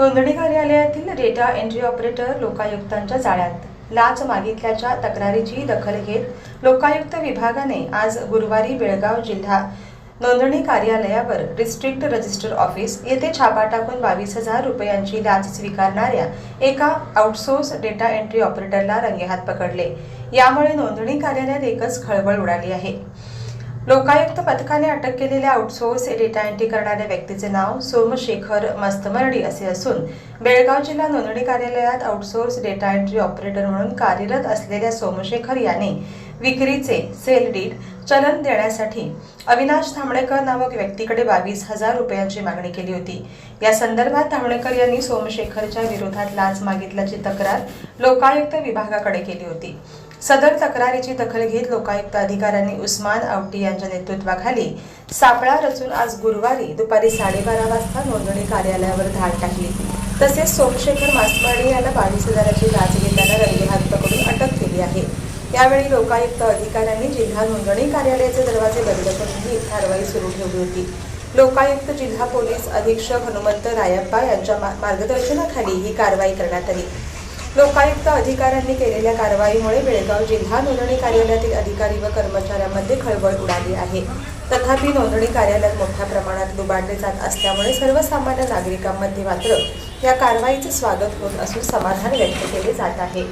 नोंदणी कार्यालयातील data entry operator लोकायुक्तांच्या जाळ्यात. लाच मागितल्याच्या तक्रारीची दखल घेत लोकायुक्त विभागाने आज गुरुवारी बेळगाव जिल्हा नोंदणी कार्यालयावर डिस्ट्रिक्ट रजिस्टर ऑफिस येथे छापा टाकून बावीस हजार रुपयांची लाच स्वीकारणाऱ्या एका आउटसोर्स डेटा एंट्री ऑपरेटरला रंगेहात पकडले. यामुळे नोंदणी कार्यालयात एकच खळबळ उडाली आहे. लोकायुक्त पथकाने अटक केलेल्या आउटसोर्स डेटा एंट्री करणाऱ्या व्यक्तीचे नाव सोमशेखर मस्तमर्डी असे असून बेळगाव जिल्हा नोंदणी कार्यालयात आउटसोर्स डेटा एंट्री ऑपरेटर म्हणून कार्यरत असलेल्या सोमशेखर याने विक्रीचे सेल डीड चलन देण्यासाठी अविनाश थांबणेकर नामक व्यक्तीकडे बावीस हजार रुपयांची मागणी केली होती. या संदर्भात थांबणेकर यांनी सोमशेखरच्या विरोधात लाच मागितल्याची तक्रार लोकायुक्त विभागाकडे केली होती. सदर तक्रारीची दखल घेत लोकायुक्त अधिकाऱ्यांनी उस्मान आवटी यांच्या नेतृत्वाखाली सापळा रचून आज गुरुवारी दुपारी साडेबारा वाजता नोंदणी कार्यालयावर धाड टाकली. तसेच सोमशेखर मासमाडी याला बावीस हजाराची लाच घेताना रंगेहात पकडून अटक केली आहे. यावेळी लोकायुक्त अधिकाऱ्यांनी जिल्हा नोंदणी कार्यालयाचे दरवाजे बंद करून ही कारवाई सुरू ठेवली होती. लोकायुक्त जिल्हा पोलीस अधीक्षक हनुमंत रायप्पा यांच्या मार्गदर्शनाखाली ही कारवाई करण्यात आली. लोकायुक्त अधिकाऱ्यांनी केलेल्या कारवाईमुळे बेळगाव जिल्हा नोंदणी कार्यालयातील अधिकारी व कर्मचाऱ्यांमध्ये खळबळ उडाली आहे. तथापि नोंदणी कार्यालयात मोठ्या प्रमाणात लुबाडले जात असल्यामुळे सर्वसामान्य नागरिकांमध्ये मात्र या कारवाईचे स्वागत होत असून समाधान व्यक्त केले जात आहे.